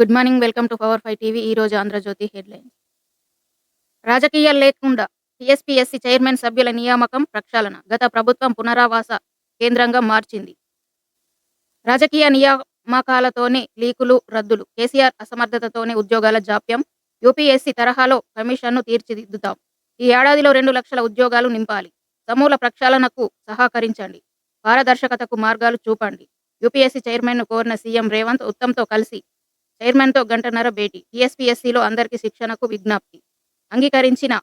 Good morning welcome to power five TV. ఈ రోజు Andhra Jyothi headlines రాజకీయాలు లేకుండా టీఎస్పీఎస్సీ చైర్మన్ సభ్యుల నియామకం ప్రక్షాళన. గత ప్రభుత్వం పునరావాస కేంద్రంగా మార్చింది. రాజకీయ నియామకాలతోనే లీకులు రద్దులు. కేసీఆర్ అసమర్థతతోనే ఉద్యోగాల జాప్యం. యూపీఎస్సీ తరహాలో కమిషన్ను తీర్చిదిద్దుతాం. ఈ ఏడాదిలో రెండు లక్షల ఉద్యోగాలు నింపాలి. సమూల ప్రక్షాళనకు సహకరించండి. పారదర్శకతకు మార్గాలు చూపండి. యూపీఎస్సీ చైర్మన్ను కోరిన సీఎం రేవంత్ ఉత్తమ్తో కలిసి చైర్మన్తో గంటన్నర భేటీ. టీఎస్పీఎస్సీలో అందరికీ శిక్షణకు విజ్ఞప్తి. అంగీకరించిన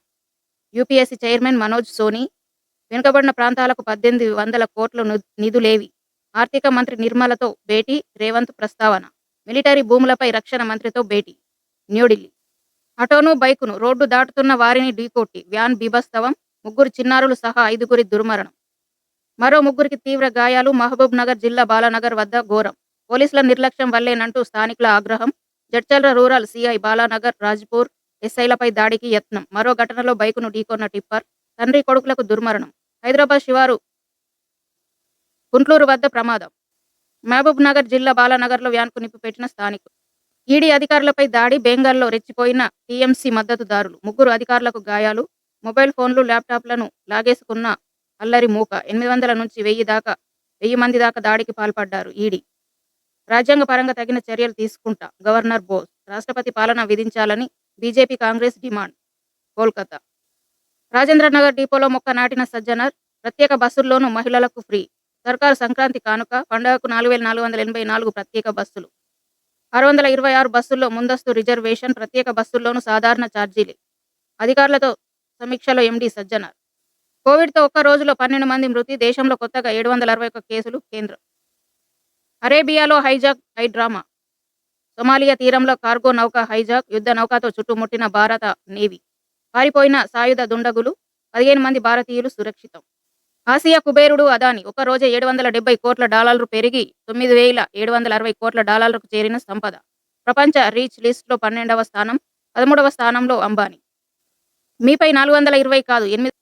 యూపీఎస్సీ చైర్మన్ మనోజ్ సోని వెనుకబడిన ప్రాంతాలకు పద్దెనిమిది వందల కోట్ల నిధులేవి. ఆర్థిక మంత్రి నిర్మలతో భేటీ రేవంత్ ప్రస్తావన. మిలిటరీ భూములపై రక్షణ మంత్రితో భేటీ. న్యూఢిల్లీ. ఆటోను బైకును రోడ్డు దాటుతున్న వారిని ఢీకొట్టి వ్యాన్ బీభత్సవం ముగ్గురు చిన్నారులు సహా ఐదుగురి దుర్మరణం. మరో ముగ్గురికి తీవ్ర గాయాలు మహబూబ్ నగర్ జిల్లా బాలానగర్ వద్ద ఘోరం. పోలీసుల నిర్లక్ష్యం వల్లేనంటూ స్థానికుల ఆగ్రహం. జడ్చల్ర రూరల్ సిఐ బాలానగర్ రాజ్పూర్ ఎస్ఐలపై దాడికి యత్నం. మరో ఘటనలో బైకును ఢీకొన్న టిప్పర్ తండ్రి కొడుకులకు దుర్మరణం. హైదరాబాద్ శివారు గుంట్లూరు వద్ద ప్రమాదం. మహబూబ్ నగర్ జిల్లా బాలానగర్లో వ్యాన్కు నిప్పిపెట్టిన స్థానికులు. ఈడీ అధికారులపై దాడి బెంగాల్లో రెచ్చిపోయిన టీఎంసీ మద్దతుదారులు. ముగ్గురు అధికారులకు గాయాలు. మొబైల్ ఫోన్లు ల్యాప్టాప్లను లాగేసుకున్న అల్లరి మూక. ఎనిమిది వందల నుంచి వెయ్యి దాకా వెయ్యి మంది దాకా దాడికి పాల్పడ్డారు ఈడీ. రాజ్యాంగ పరంగా తగిన చర్యలు తీసుకుంటా. గవర్నర్ బోస్ రాష్ట్రపతి పాలన విధించాలని బీజేపీ కాంగ్రెస్ డిమాండ్. కోల్కతా. రాజేంద్రనగర్ డిపోలో మొక్క నాటిన సజ్జనర్ ప్రత్యేక బస్సుల్లోనూ మహిళలకు ఫ్రీ. సర్కారు సంక్రాంతి కానుక పండుగకు నాలుగు వేల నాలుగు వందల ఎనభై నాలుగు ప్రత్యేక బస్సులు. ఆరు వందల ఇరవై ఆరు బస్సుల్లో ముందస్తు రిజర్వేషన్ ప్రత్యేక బస్సుల్లోనూ సాధారణ ఛార్జీలే. అధికారులతో సమీక్షలో ఎండీ సజ్జనర్. కోవిడ్తో ఒక్క రోజులో పన్నెండు మంది మృతి దేశంలో కొత్తగా ఏడు వందల అరవై ఒక్క కేసులు కేంద్రం. అరేబియాలో హైజాక్ హై డ్రామా. సొమాలియా తీరంలో కార్గో నౌక హైజాక్ యుద్ధ నౌకతో చుట్టుముట్టిన భారత నేవీ. పారిపోయిన సాయుధ దుండగులు పదిహేను మంది భారతీయులు సురక్షితం. ఆసియా కుబేరుడు అదాని ఒక రోజే ఏడు వందల డెబ్బై కోట్ల డాలర్లు పెరిగి తొమ్మిది వేల ఏడు వందల అరవై కోట్ల డాలర్లకు చేరిన సంపద. ప్రపంచ రీచ్ లిస్టులో పన్నెండవ స్థానం పదమూడవ స్థానంలో అంబానీ. మీపై నాలుగు వందల ఇరవై కాదు ఎనిమిది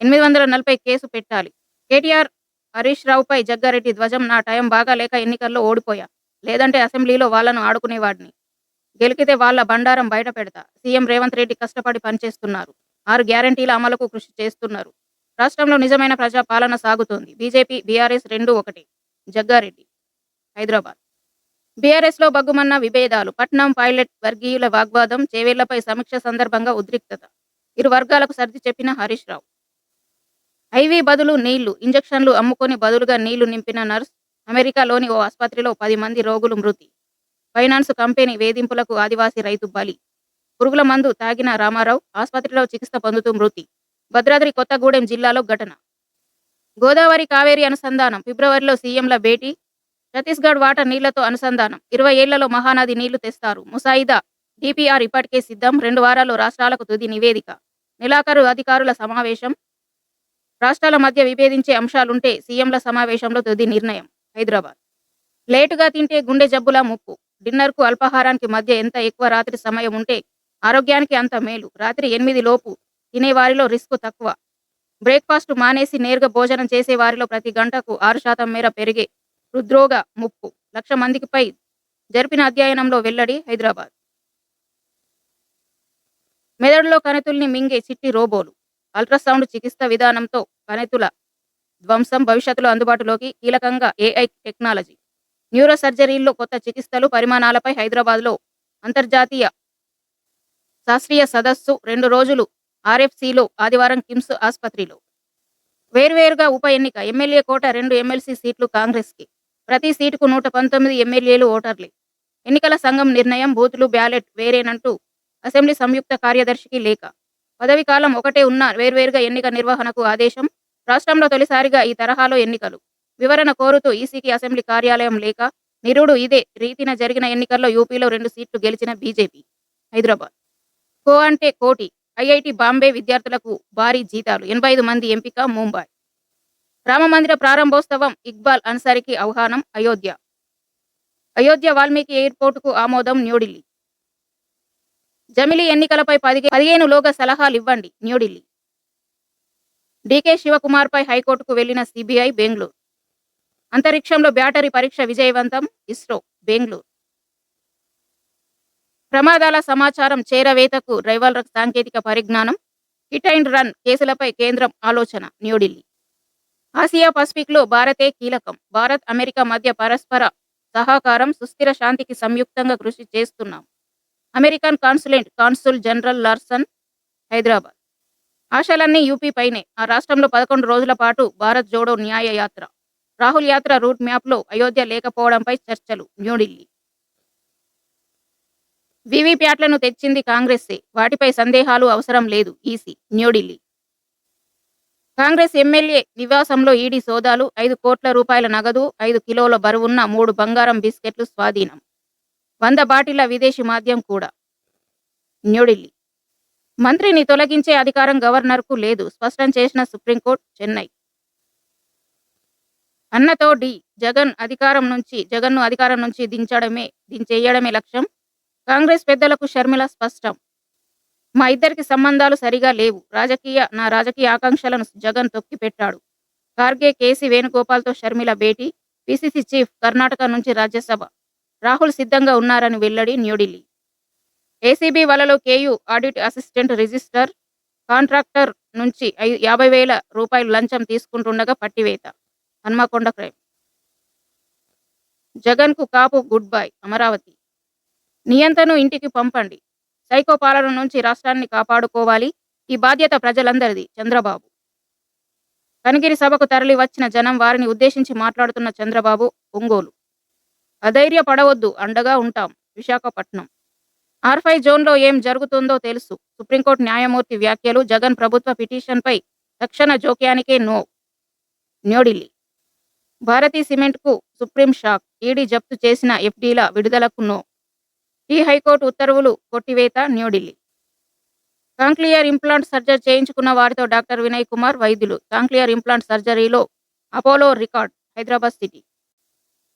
ఎనిమిది వందల నలభై కేసు పెట్టాలి. కేటీఆర్ హరీష్ రావుపై జగ్గారెడ్డి ధ్వజం నా టైం బాగా లేక ఎన్నికల్లో ఓడిపోయా. లేదంటే అసెంబ్లీలో వాళ్ళను ఆడుకునేవాడిని. గెలికితే వాళ్ళ బండారం బయట పెడతా. సీఎం రేవంత్ రెడ్డి కష్టపడి పనిచేస్తున్నారు. ఆరు గ్యారంటీల అమలుకు కృషి చేస్తున్నారు. రాష్ట్రంలో నిజమైన ప్రజా పాలన సాగుతోంది. బీజేపీ బీఆర్ఎస్ రెండు ఒకటి. జగ్గారెడ్డి హైదరాబాద్. బీఆర్ఎస్లో బగ్గుమన్న విభేదాలు పట్నం పైలట్ వర్గీయుల వాగ్వాదం చేవేళ్ళపై సమీక్ష సందర్భంగా ఉద్రిక్తత. ఇరు వర్గాలకు సర్ది చెప్పిన హరీష్ రావు. ఐవీ బదులు నీళ్ళు ఇంజెక్షన్లు అమ్ముకొని బదులుగా నీళ్ళు నింపిన నర్స్ అమెరికాలోని ఓ ఆసుపత్రిలో పది మంది రోగులు మృతి. ఫైనాన్స్ కంపెనీ వేధింపులకు ఆదివాసీ రైతు బలి. పురుగుల మందు తాగిన రామారావు ఆసుపత్రిలో చికిత్స పొందుతూ మృతి. భద్రాద్రి కొత్తగూడెం జిల్లాలో ఘటన. గోదావరి కావేరి అనుసంధానం. ఫిబ్రవరిలో సీఎంల భేటీ. ఛత్తీస్గఢ్ వాటర్ నీళ్ళతో అనుసంధానం. ఇరవై ఏళ్ళలో మహానది నీళ్ళు తెస్తారు. ముసాయిదా. డిపిఆర్ ఇప్పటికే సిద్ధం. రెండు వారాల్లో రాష్ట్రాలకు తుది నివేదిక. నెలాఖరు అధికారుల సమావేశం. రాష్ట్రాల మధ్య విభేదించే అంశాలుంటే సీఎంల సమావేశంలో తుది నిర్ణయం. హైదరాబాద్. లేటుగా తింటే గుండె జబ్బుల ముప్పు. డిన్నర్కు అల్పాహారానికి మధ్య ఎంత ఎక్కువ రాత్రి సమయం ఉంటే ఆరోగ్యానికి అంత మేలు. రాత్రి ఎనిమిది లోపు తినేవారిలో రిస్క్ తక్కువ. బ్రేక్ఫాస్ట్ మానేసి నేరుగా భోజనం చేసే వారిలో ప్రతి గంటకు ఆరు శాతం మేర పెరిగే హృద్రోగ ముప్పు. లక్ష మందికి పై జరిపిన అధ్యయనంలో వెల్లడి హైదరాబాద్. మెదడులో కణితుల్ని మింగే చిట్టి రోబోలు. అల్ట్రాసౌండ్ చికిత్స విధానంతో కణితుల ధ్వంసం భవిష్యత్తులో అందుబాటులోకి కీలకంగా ఏఐ టెక్నాలజీ. న్యూరో సర్జరీల్లో కొత్త చికిత్సలు పరిమాణాలపై హైదరాబాద్లో అంతర్జాతీయ శాస్త్రీయ సదస్సు రెండు రోజులు ఆర్ఎఫ్సిలో ఆదివారం కిమ్స్ ఆసుపత్రిలో. వేర్వేరుగా ఉప ఎన్నిక ఎమ్మెల్యే కోట రెండు ఎమ్మెల్సీ సీట్లు కాంగ్రెస్కి. ప్రతి సీటుకు నూట పంతొమ్మిది ఎమ్మెల్యేలు ఓటర్లే. ఎన్నికల సంఘం నిర్ణయం బూతులు బ్యాలెట్ వేరేనంటూ అసెంబ్లీ సంయుక్త కార్యదర్శికి లేఖ. పదవి కాలం ఒకటే ఉన్న వేర్వేరుగా ఎన్నిక నిర్వహణకు ఆదేశం. రాష్ట్రంలో తొలిసారిగా ఈ తరహాలో ఎన్నికలు. వివరణ కోరుతూ ఈసీకి అసెంబ్లీ కార్యాలయం లేక నిరుడు ఇదే రీతిన జరిగిన ఎన్నికల్లో యూపీలో రెండు సీట్లు గెలిచిన బీజేపీ. హైదరాబాద్. కో అంటే కోటి ఐఐటి బాంబే విద్యార్థులకు భారీ జీతాలు. ఎనభై ఐదు మంది ఎంపిక ముంబై. రామమందిర ప్రారంభోత్సవం ఇక్బాల్ అన్సారికి ఆహ్వానం అయోధ్య. అయోధ్య వాల్మీకి ఎయిర్పోర్టుకు ఆమోదం న్యూఢిల్లీ జమిలీ ఎన్నికలపై పదిహే పదిహేనులోగా సలహాలు ఇవ్వండి. న్యూఢిల్లీ. డీకే శివకుమార్పై హైకోర్టుకు వెళ్ళిన సిబిఐ బెంగళూరు. అంతరిక్షంలో బ్యాటరీ పరీక్ష విజయవంతం ఇస్రో బెంగళూరు. ప్రమాదాల సమాచారం చేరవేతకు డ్రైవర్ల సాంకేతిక పరిజ్ఞానం హిట్ అండ్ రన్ కేసులపై కేంద్రం ఆలోచన న్యూఢిల్లీ. ఆసియా పసిఫిక్లో భారతే కీలకం. భారత్ అమెరికా మధ్య పరస్పర సహకారం సుస్థిర శాంతికి సంయుక్తంగా కృషి చేస్తున్నాం. American consulate consul general Larson Hyderabad. ఆశలన్నీ యూపీ పైనే. ఆ రాష్ట్రంలో పదకొండు రోజుల పాటు భారత్ జోడో న్యాయ యాత్ర. రాహుల్ యాత్ర రూట్ మ్యాప్లో అయోధ్య లేకపోవడంపై చర్చలు. న్యూఢిల్లీ. వివిప్యాట్లను తెచ్చింది కాంగ్రెస్సే. వాటిపై సందేహాలు అవసరం లేదు ఈసీ. న్యూఢిల్లీ. కాంగ్రెస్ ఎమ్మెల్యే నివాసంలో ఈడీ సోదాలు. ఐదు కోట్ల రూపాయల నగదు ఐదు కిలోల బరువున్న మూడు బంగారం బిస్కెట్లు స్వాధీనం. వంద బాటిల విదేశీ మాద్యం కూడా. న్యూఢిల్లీ. మంత్రిని తొలగించే అధికారం గవర్నర్కు లేదు. స్పష్టం చేసిన సుప్రీంకోర్టు చెన్నై. అన్నతో డి. జగన్ అధికారం నుంచి జగన్ను అధికారం నుంచి దించడమే దించేయడమే లక్ష్యం. కాంగ్రెస్ పెద్దలకు షర్మిల స్పష్టం. మా ఇద్దరికి సంబంధాలు సరిగా లేవు. రాజకీయ నా రాజకీయ ఆకాంక్షలను జగన్ తొక్కిపెట్టాడు ఖార్గే కేసీ వేణుగోపాల్తో షర్మిల భేటీ. పిసిసి చీఫ్ కర్ణాటక నుంచి రాజ్యసభ. రాహుల్ సిద్ధంగా ఉన్నారని వెల్లడి న్యూఢిల్లీ. ఏసీబీ వలలో KU audit assistant register contractor నుంచి యాభై వేల రూపాయలు లంచం తీసుకుంటుండగా పట్టివేత. హన్మకొండ క్రైమ్. జగన్కు కాపు గుడ్ బై అమరావతి. నియంతను ఇంటికి పంపండి. సైకో పాలన నుంచి రాష్ట్రాన్ని కాపాడుకోవాలి. ఈ బాధ్యత ప్రజలందరిది చంద్రబాబు. కనిగిరి సభకు తరలి వచ్చిన జనం వారిని ఉద్దేశించి మాట్లాడుతున్న చంద్రబాబు ఒంగోలు. అధైర్య పడవద్దు అండగా ఉంటాం. విశాఖపట్నం. ఆర్ ఫైవ్ జోన్లో ఏం జరుగుతుందో తెలుసు. సుప్రీంకోర్టు న్యాయమూర్తి వ్యాఖ్యలు జగన్ ప్రభుత్వ పిటిషన్పై తక్షణ జోక్యానికే నో. న్యూఢిల్లీ. భారతీ సిమెంట్కు సుప్రీం షాక్. ఈడీ జప్తు చేసిన ఎఫ్డీల విడుదలకు నో. ఈ హైకోర్టు ఉత్తర్వులు కొట్టివేత న్యూఢిల్లీ. కాంక్లియర్ ఇంప్లాంట్ సర్జరీ చేయించుకున్న వారితో డాక్టర్ వినయ్ కుమార్ వైద్యులు. కాంక్లియర్ ఇంప్లాంట్ సర్జరీలో అపోలో రికార్డ్ హైదరాబాద్ సిటీ.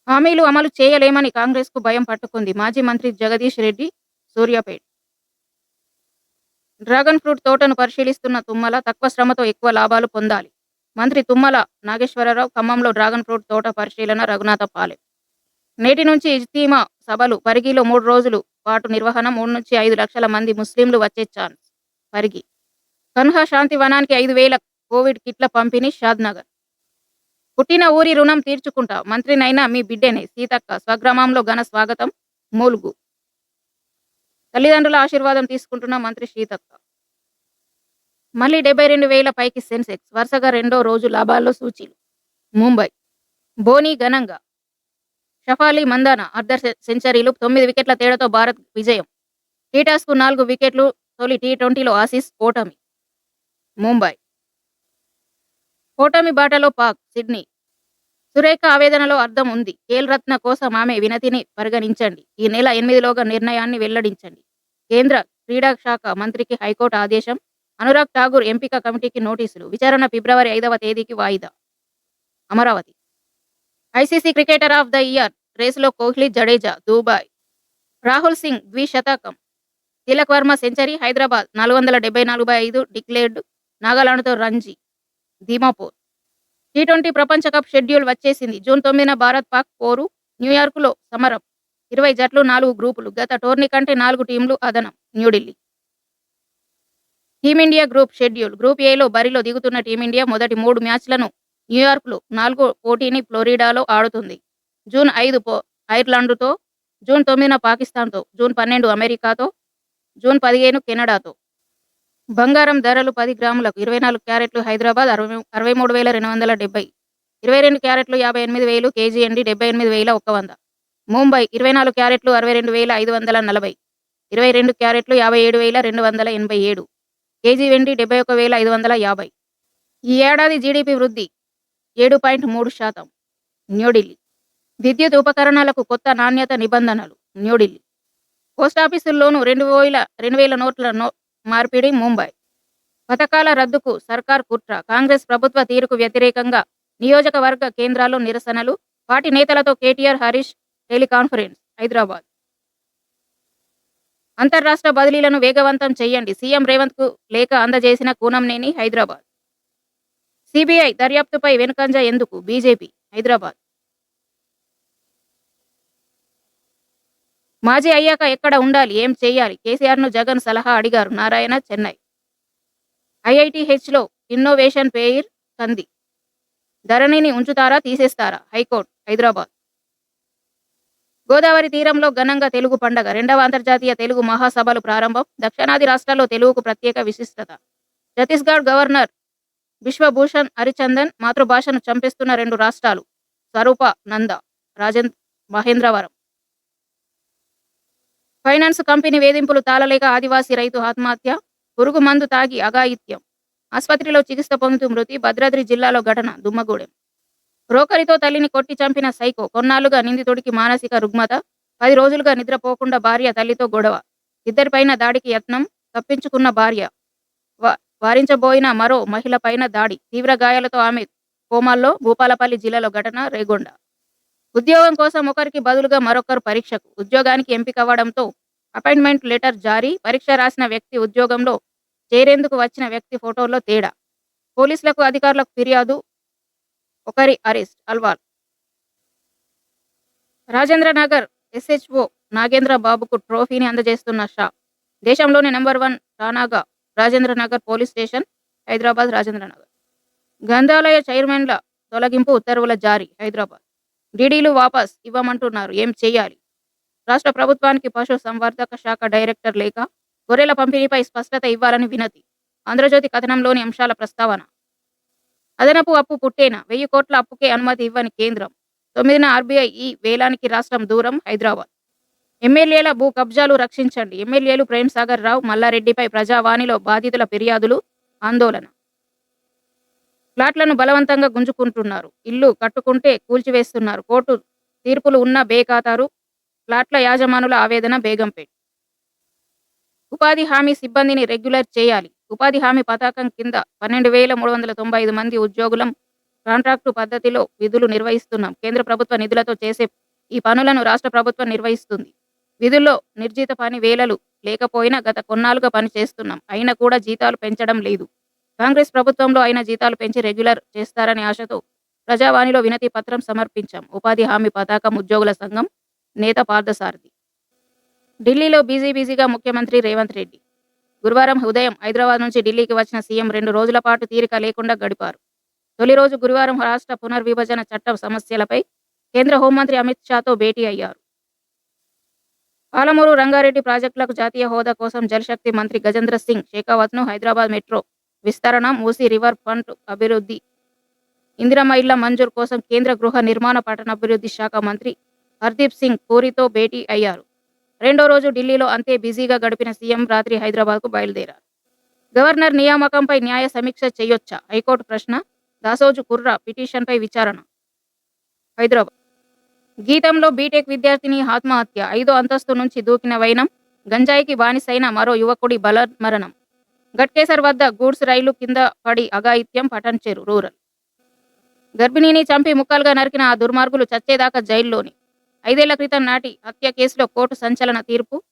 హామీలు అమలు చేయలేమని కాంగ్రెస్కు భయం పట్టుకుంది మాజీ మంత్రి జగదీష్ రెడ్డి సూర్యాపేట్. డ్రాగన్ ఫ్రూట్ తోటను పరిశీలిస్తున్న తుమ్మల తక్కువ శ్రమతో ఎక్కువ లాభాలు పొందాలి. మంత్రి తుమ్మల నాగేశ్వరరావు ఖమ్మంలో డ్రాగన్ ఫ్రూట్ తోట పరిశీలన రఘునాథపాలెం. నేటి నుంచి ఇజ్తీమా సభలు పరిగిలో మూడు రోజులు పాటు నిర్వహణ మూడు నుంచి ఐదు లక్షల మంది ముస్లింలు వచ్చే ఛాన్స్ పరిగి. కన్హా శాంతి వనానికి ఐదు వేల కోవిడ్ కిట్ల పంపిణీ షాద్నగర్. పుట్టిన ఊరి రుణం తీర్చుకుంటా మంత్రినైనా మీ బిడ్డనే. సీతక్క స్వగ్రామంలో ఘన స్వాగతం. మూలుగు. తల్లిదండ్రుల ఆశీర్వాదం తీసుకుంటున్న మంత్రి సీతక్క. మళ్ళీ డెబ్బై రెండు వేల పైకి సెన్సెక్స్. వరుసగా రెండో రోజు లాభాల్లో సూచీలు. ముంబై. బోనీ ఘనంగా. షఫాలి మందాన అర్ధ సెంచరీలు తొమ్మిది వికెట్ల తేడాతో భారత్ విజయం. టీటాస్కు నాలుగు వికెట్లు తొలి టీ ట్వంటీలో ఆసీస్ ఓటమి. ముంబై. ఓటమి బాటలో పాక్ సిడ్నీ. సురేఖ ఆవేదనలో అర్థం ఉంది. కేల్రత్న కోసం ఆమె వినతిని పరిగణించండి. ఈ నెల ఎనిమిదిలోగా నిర్ణయాన్ని వెల్లడించండి. కేంద్ర క్రీడా శాఖ మంత్రికి హైకోర్టు ఆదేశం అనురాగ్ ఠాగూర్ ఎంపిక కమిటీకి నోటీసులు విచారణ ఫిబ్రవరి ఐదవ తేదీకి వాయిదా. Amaravati. ICC cricketer of the year రేసులో కోహ్లీ జడేజా దుబాయ్. రాహుల్ సింగ్ ద్విశతకం. తిలక్ వర్మ సెంచరీ హైదరాబాద్ నాలుగు వందల డెబ్బై నాలుగు బై ఐదు డిక్లేర్డ్ నాగాలాండ్తో రంజీ. దిమాపూర్ టీ ట్వంటీ ప్రపంచ కప్ షెడ్యూల్ వచ్చేసింది. జూన్ తొమ్మిదిన భారత్ పాక్ పోరు న్యూయార్క్లో సమరం. ఇరవై జట్లు నాలుగు గ్రూపులు. గత టోర్నీ కంటే నాలుగు టీంలు అదనం. New Delhi. Team India group schedule. Group ఏలో బరిలో దిగుతున్న టీమిండియా మొదటి మూడు మ్యాచ్లను న్యూయార్క్లో నాలుగో పోటీని ఫ్లోరిడాలో ఆడుతుంది. జూన్ ఐదు పో ఐర్లాండ్తో జూన్ తొమ్మిదిన పాకిస్తాన్తో జూన్ పన్నెండు అమెరికాతో జూన్ పదిహేను కెనడాతో. బంగారం ధరలు పది గ్రాములకు ఇరవై నాలుగు క్యారెట్లు హైదరాబాద్ అరవై అరవై మూడు వేల రెండు వందల డెబ్బై. ఇరవై రెండు క్యారెట్లు యాభై ఎనిమిది వేలు కేజీ ఎండి డెబ్బై ఎనిమిది వేల ఒక్క వంద. ముంబై ఇరవై నాలుగు క్యారెట్లు అరవై రెండు వేల ఐదు వందల నలభై. ఇరవై రెండు క్యారెట్లు యాభై ఏడు వేల రెండు వందల ఎనభై ఏడు. కేజీ వెండి డెబ్బై ఒక వేల ఐదు వందల యాభై. ఈ ఏడాది జీడిపి వృద్ధి ఏడు పాయింట్ మూడు శాతం. న్యూఢిల్లీ. విద్యుత్ ఉపకరణాలకు కొత్త నాణ్యత నిబంధనలు న్యూఢిల్లీ. పోస్టాఫీసుల్లోనూ రెండు వేల రెండు వేల నోట్ల నో మార్పిడి ముంబై. పథకాల రద్దుకు సర్కార్ కుట్ర కాంగ్రెస్ ప్రభుత్వ తీరుకు వ్యతిరేకంగా నియోజకవర్గ కేంద్రాల్లో నిరసనలు పార్టీ నేతలతో కేటీఆర్ హరీష్ టెలికాన్ఫరెన్స్ హైదరాబాద్. అంతర్రాష్ట్ర బదిలీలను వేగవంతం చేయండి సీఎం రేవంత్కు లేఖ అందజేసిన కూనంనేని హైదరాబాద్. సిబిఐ దర్యాప్తుపై వెనుకంజ ఎందుకు? బీజేపీ హైదరాబాద్. మాజీ అయ్యాక ఎక్కడ ఉండాలి? ఏం చేయాలి? కేసీఆర్ను జగన్ సలహా అడిగారు నారాయణ చెన్నై. ఐఐటిహెచ్లో ఇన్నోవేషన్ పేయిర్ కంది. ధరణిని ఉంచుతారా? తీసేస్తారా? High court Hyderabad. గోదావరి తీరంలో ఘనంగా తెలుగు పండగ. రెండవ అంతర్జాతీయ తెలుగు మహాసభలు ప్రారంభం. దక్షిణాది రాష్ట్రాల్లో తెలుగుకు ప్రత్యేక విశిష్టత. ఛత్తీస్గఢ్ గవర్నర్ విశ్వభూషణ్ హరిచందన్ మాతృభాషను చంపిస్తున్న రెండు రాష్ట్రాలు స్వరూప నంద రాజేంద్ర మహేంద్రవరం. ఫైనాన్స్ కంపెనీ వేధింపులు తాళలేక ఆదివాసీ రైతు ఆత్మహత్య పురుగు మందు తాగి అఘాయిత్యం. ఆసుపత్రిలో చికిత్స పొందుతూ మృతి భద్రాద్రి జిల్లాలో ఘటన దుమ్మగూడెం. రోకరితో తల్లిని కొట్టి చంపిన సైకో కొన్నాళ్ళుగా నిందితుడికి మానసిక రుగ్మత పది రోజులుగా నిద్రపోకుండా భార్య తల్లితో గొడవ. ఇద్దరిపైన దాడికి యత్నం తప్పించుకున్న భార్య వారించబోయిన మరో మహిళ పైన దాడి. తీవ్ర గాయాలతో ఆమె కోమాల్లో భూపాలపల్లి జిల్లాలో ఘటన రేగొండ. ఉద్యోగం కోసం ఒకరికి బదులుగా మరొకరు పరీక్షకు. ఉద్యోగానికి ఎంపిక అవ్వడంతో అపాయింట్మెంట్ లెటర్ జారీ పరీక్ష రాసిన వ్యక్తి ఉద్యోగంలో చేరేందుకు వచ్చిన వ్యక్తి ఫోటోల్లో తేడా. పోలీసులకు అధికారులకు ఫిర్యాదు ఒకరి అరెస్ట్ అల్వాల్. రాజేంద్ర నగర్ ఎస్హెచ్ఓ నాగేంద్ర బాబుకు ట్రోఫీని అందజేస్తున్న షా. దేశంలోని నెంబర్ వన్ ఠానాగా రాజేంద్ర నగర్ పోలీస్ స్టేషన్ హైదరాబాద్ రాజేంద్ర నగర్. గ్రంథాలయ చైర్మన్ల తొలగింపు ఉత్తర్వుల జారీ హైదరాబాద్. డీడీలు వాపస్ ఇవ్వమంటున్నారు. ఏం చేయాలి రాష్ట్ర ప్రభుత్వానికి పశు సంవర్ధక శాఖ డైరెక్టర్ లేక గొర్రెల పంపిణీపై స్పష్టత ఇవ్వాలని వినతి. ఆంధ్రజ్యోతి కథనంలోని అంశాల ప్రస్తావన. అదనపు అప్పు పుట్టేనా? వెయ్యి కోట్ల అప్పుకే అనుమతి ఇవ్వని కేంద్రం. తొమ్మిదిన ఆర్బీఐ ఈ వేలానికి రాష్ట్రం దూరం హైదరాబాద్. ఎమ్మెల్యేల భూ కబ్జాలు రక్షించండి. ఎమ్మెల్యేలు ప్రేమ్ సాగర్ రావు మల్లారెడ్డిపై ప్రజావాణిలో బాధితుల ఫిర్యాదులు ఆందోళన. ఫ్లాట్లను బలవంతంగా గుంజుకుంటున్నారు. ఇల్లు కట్టుకుంటే కూల్చివేస్తున్నారు. కోర్టు తీర్పులు ఉన్న బేఖాతారు. ఫ్లాట్ల యాజమానుల ఆవేదన బేగంపేట్. ఉపాధి హామీ సిబ్బందిని రెగ్యులర్ చేయాలి. ఉపాధి హామీ పథకం కింద పన్నెండు వేల మూడు వందల తొంభై ఐదు మంది ఉద్యోగులం కాంట్రాక్టు పద్ధతిలో విధులు నిర్వహిస్తున్నాం. కేంద్ర ప్రభుత్వ నిధులతో చేసే ఈ పనులను రాష్ట్ర ప్రభుత్వం నిర్వహిస్తుంది. విధుల్లో నిర్జిత పని వేలలు లేకపోయినా గత కొన్నాళ్ళుగా పని చేస్తున్నాం అయినా కూడా జీతాలు పెంచడం లేదు. కాంగ్రెస్ ప్రభుత్వంలో అయిన జీతాలు పెంచి రెగ్యులర్ చేస్తారనే ఆశతో ప్రజావాణిలో వినతి పత్రం సమర్పించాం. ఉపాధి హామీ పతాకం ఉద్యోగుల సంఘం నేత పార్థసారథి. ఢిల్లీలో బిజీ బిజీగా ముఖ్యమంత్రి రేవంత్ రెడ్డి. గురువారం ఉదయం హైదరాబాద్ నుంచి ఢిల్లీకి వచ్చిన సీఎం రెండు రోజుల పాటు తీరిక లేకుండా గడిపారు. తొలి రోజు గురువారం రాష్ట్ర పునర్విభజన చట్టం సమస్యలపై కేంద్ర హోంమంత్రి అమిత్ షాతో భేటీ అయ్యారు. పాలమూరు రంగారెడ్డి ప్రాజెక్టులకు జాతీయ హోదా కోసం జలశక్తి మంత్రి గజేంద్ర సింగ్ షేకావత్ను హైదరాబాద్ మెట్రో విస్తరణ మూసి రివర్ ఫ్రంట్ అభివృద్ధి. ఇందిరమ్మ ఇళ్ళ మంజూరు కోసం కేంద్ర గృహ నిర్మాణ పట్టణాభివృద్ధి శాఖ మంత్రి హర్దీప్ సింగ్ పూరితో భేటీ అయ్యారు. రెండో రోజు ఢిల్లీలో అంతే బిజీగా గడిపిన సీఎం రాత్రి హైదరాబాద్కు బయలుదేరారు. గవర్నర్ నియామకంపై న్యాయ సమీక్ష చేయొచ్చా? హైకోర్టు ప్రశ్న దాసోజు కుర్రా పిటిషన్పై విచారణ. హైదరాబాద్. గీతంలో బీటెక్ విద్యార్థిని ఆత్మహత్య ఐదో అంతస్తు నుంచి దూకిన వైనం గంజాయికి బానిసైన మరో యువకుడి బలమరణం. గట్కేసర్ వద్ద గూడ్స్ రైలు కింద పడి అఘాయిత్యం పటంచెరు రూరల్. గర్భిణిని చంపి ముక్కలుగా నరికిన ఆ దుర్మార్గులు చచ్చేదాకా జైల్లోని. ఐదేళ్ళ క్రితం నాటి హత్య కేసులో కోర్టు సంచలన తీర్పు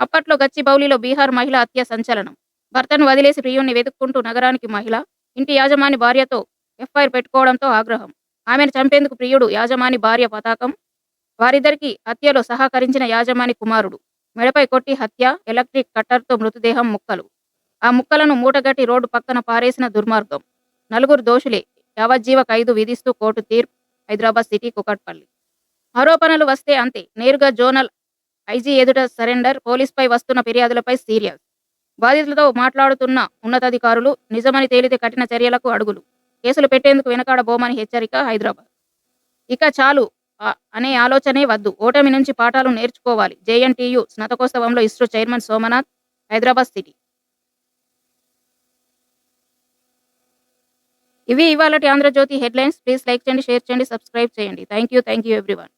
అప్పట్లో గచ్చిబౌలిలో బీహార్ మహిళ హత్య సంచలనం. భర్తను వదిలేసి ప్రియుణ్ణి వెతుక్కుంటూ నగరానికి మహిళ ఇంటి యాజమాని భార్యతో ఎఫ్ఐఆర్ పెట్టుకోవడంతో ఆగ్రహం. ఆమెను చంపేందుకు ప్రియుడు యాజమాని భార్య పతాకం వారిద్దరికి హత్యలో సహకరించిన యాజమాని కుమారుడు. మెడపై కొట్టి హత్య ఎలక్ట్రిక్ కట్టర్తో మృతదేహం ముక్కలు. ఆ ముక్కలను మూటగట్టి రోడ్డు పక్కన పారేసిన దుర్మార్గం. నలుగురు దోషులే యావజ్జీవ ఖైదు విధిస్తూ కోర్టు తీర్పు హైదరాబాద్ సిటీ కుకట్పల్లి. ఆరోపణలు వస్తే అంతే. నేరుగా జోనల్ ఐజీ ఎదుట సరెండర్ పోలీస్పై వస్తున్న ఫిర్యాదులపై సీరియస్. బాధితులతో మాట్లాడుతున్న ఉన్నతాధికారులు నిజమని తేలితే కఠిన చర్యలకు అడుగులు. కేసులు పెట్టేందుకు వెనకాడబోమని హెచ్చరిక హైదరాబాద్. ఇక చాలు. అనే ఆలోచనే వద్దు. ఓటమి నుంచి పాఠాలు నేర్చుకోవాలి. జేఎన్టీయు స్నాతకోత్సవంలో ఇస్రో చైర్మన్ సోమనాథ్ హైదరాబాద్ సిటీ. ఇవి ఇవాళ ఆంధ్రజ్యోతి హెడ్లైన్స్. ప్లీజ్ లైక్ చేయండి షేర్ చేయండి సబ్స్క్రైబ్ చేయండి. Thank you thank you everyone.